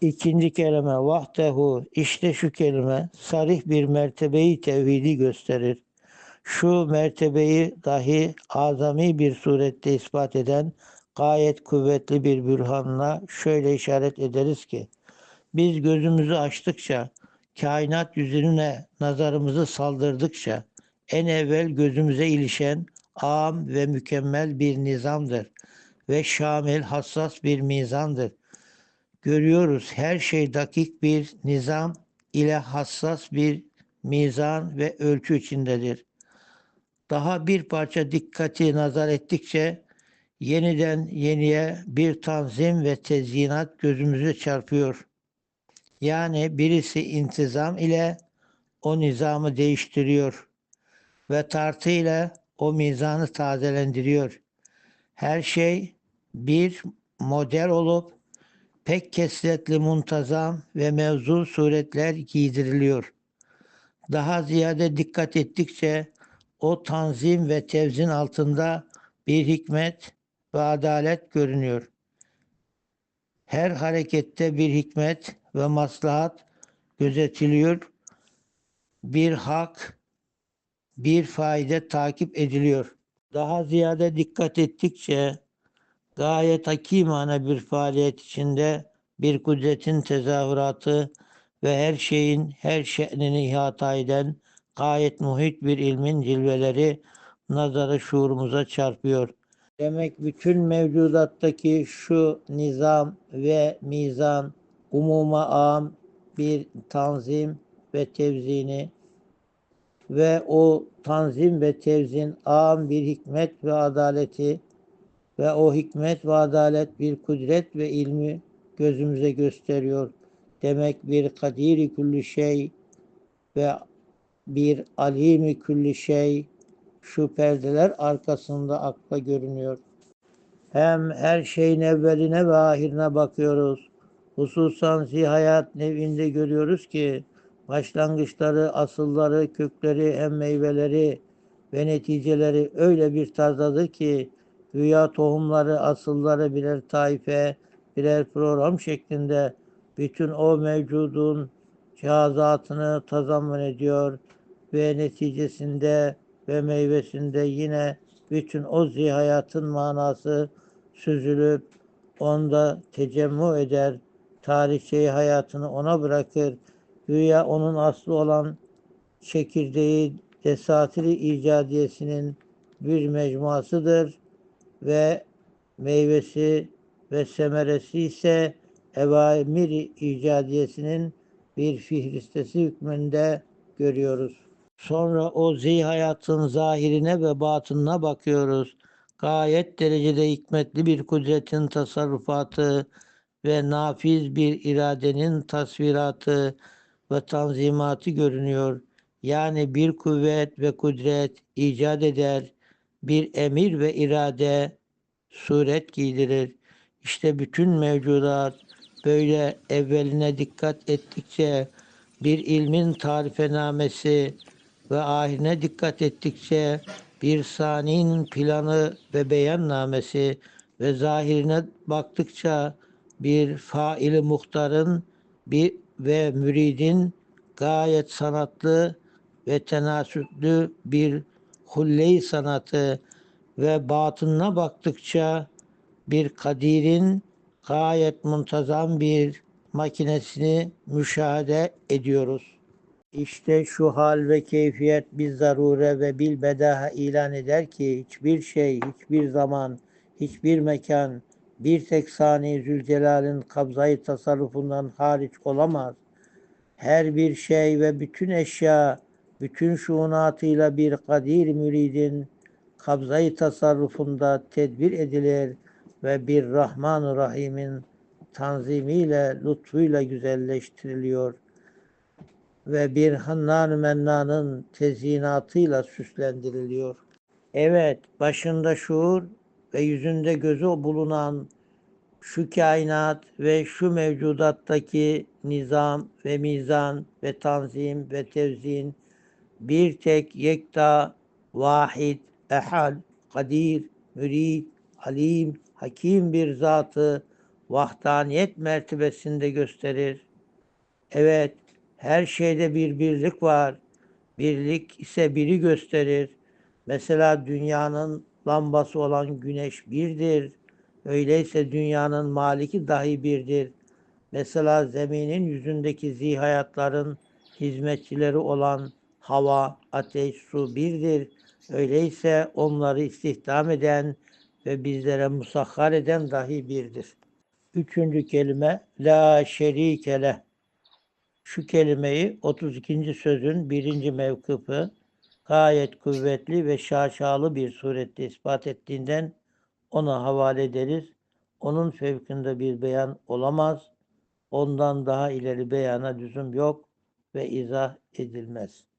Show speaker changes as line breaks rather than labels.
İkinci kelime vahdehu işte şu kelime sarih bir mertebeyi tevhidi gösterir. Şu mertebeyi dahi azami bir surette ispat eden gayet kuvvetli bir bürhanla şöyle işaret ederiz ki biz gözümüzü açtıkça kainat yüzüne nazarımızı saldırdıkça en evvel gözümüze ilişen am ve mükemmel bir nizamdır ve şamil hassas bir mizandır görüyoruz her şey dakik bir nizam ile hassas bir mizan ve ölçü içindedir. Daha bir parça dikkati nazar ettikçe yeniden yeniye bir tanzim ve tezyinat gözümüze çarpıyor. Yani birisi intizam ile o nizamı değiştiriyor ve tartı ile o mizanı tazelendiriyor. Her şey bir model olup pek kesretli muntazam ve mevzu suretler giydiriliyor. Daha ziyade dikkat ettikçe o tanzim ve tevzin altında bir hikmet ve adalet görünüyor. Her harekette bir hikmet ve maslahat gözetiliyor. Bir hak, bir faide takip ediliyor. Daha ziyade dikkat ettikçe gayet hakimane bir faaliyet içinde bir kudretin tezahüratı ve her şeyin her şe'nini ihata eden gayet muhit bir ilmin cilveleri nazarı şuurumuza çarpıyor. Demek bütün mevcudattaki şu nizam ve mizan umuma am bir tanzim ve tevzini ve o tanzim ve tevzin am bir hikmet ve adaleti ve o hikmet ve adalet bir kudret ve ilmi gözümüze gösteriyor. Demek bir kadiri külli şey ve bir alimi külli şey şu perdeler arkasında akla görünüyor. Hem her şeyin evveline ve ahirine bakıyoruz. Hususan zihayat nevinde görüyoruz ki başlangıçları, asılları, kökleri, hem meyveleri ve neticeleri öyle bir tarzdadır ki Güya tohumları, asılları birer taife, birer program şeklinde bütün o mevcudun cihazatını tazammun ediyor ve neticesinde ve meyvesinde yine bütün o zihayatın manası süzülüp onda tecemmü eder, tarihçeyi hayatını ona bırakır. Güya onun aslı olan çekirdeği desatiri icadiyesinin bir mecmuasıdır ve meyvesi ve semeresi ise evamir icadiyesinin bir fihristesi hükmünde görüyoruz. Sonra o zihayatın zahirine ve batınına bakıyoruz. Gayet derecede hikmetli bir kudretin tasarrufatı ve nafiz bir iradenin tasviratı ve tanzimatı görünüyor. Yani bir kuvvet ve kudret icat eder, bir emir ve irade suret giydirir. İşte bütün mevcudat böyle evveline dikkat ettikçe bir ilmin tarifenamesi ve ahirine dikkat ettikçe bir saninin planı ve beyannamesi ve zahirine baktıkça bir faili muhtarın bir ve müridin gayet sanatlı ve tenasütlü bir hulle sanatı ve batınına baktıkça bir kadirin gayet muntazam bir makinesini müşahede ediyoruz. İşte şu hal ve keyfiyet bir zarure ve bil bedaha ilan eder ki hiçbir şey, hiçbir zaman, hiçbir mekan bir tek sani Zülcelal'in kabzayı tasarrufundan hariç olamaz. Her bir şey ve bütün eşya bütün şuunatıyla bir kadir müridin kabzayı tasarrufunda tedbir edilir ve bir Rahman-ı Rahim'in tanzimiyle, lütfuyla güzelleştiriliyor ve bir Hannan-ı Mennan'ın tezyinatıyla süslendiriliyor. Evet, başında şuur ve yüzünde gözü bulunan şu kainat ve şu mevcudattaki nizam ve mizan ve tanzim ve tevzin bir tek yekta, vahid, ehad, kadir, mürid, alim, hakim bir zatı vahdaniyet mertebesinde gösterir. Evet, her şeyde bir birlik var. Birlik ise biri gösterir. Mesela dünyanın lambası olan güneş birdir. Öyleyse dünyanın maliki dahi birdir. Mesela zeminin yüzündeki zihayatların hizmetçileri olan hava, ateş, su birdir. Öyleyse onları istihdam eden ve bizlere musahhar eden dahi birdir. Üçüncü kelime La şerike leh. Şu kelimeyi 32. sözün birinci mevkıfı gayet kuvvetli ve şaşalı bir surette ispat ettiğinden ona havale ederiz. Onun fevkinde bir beyan olamaz. Ondan daha ileri beyana lüzum yok ve izah edilmez.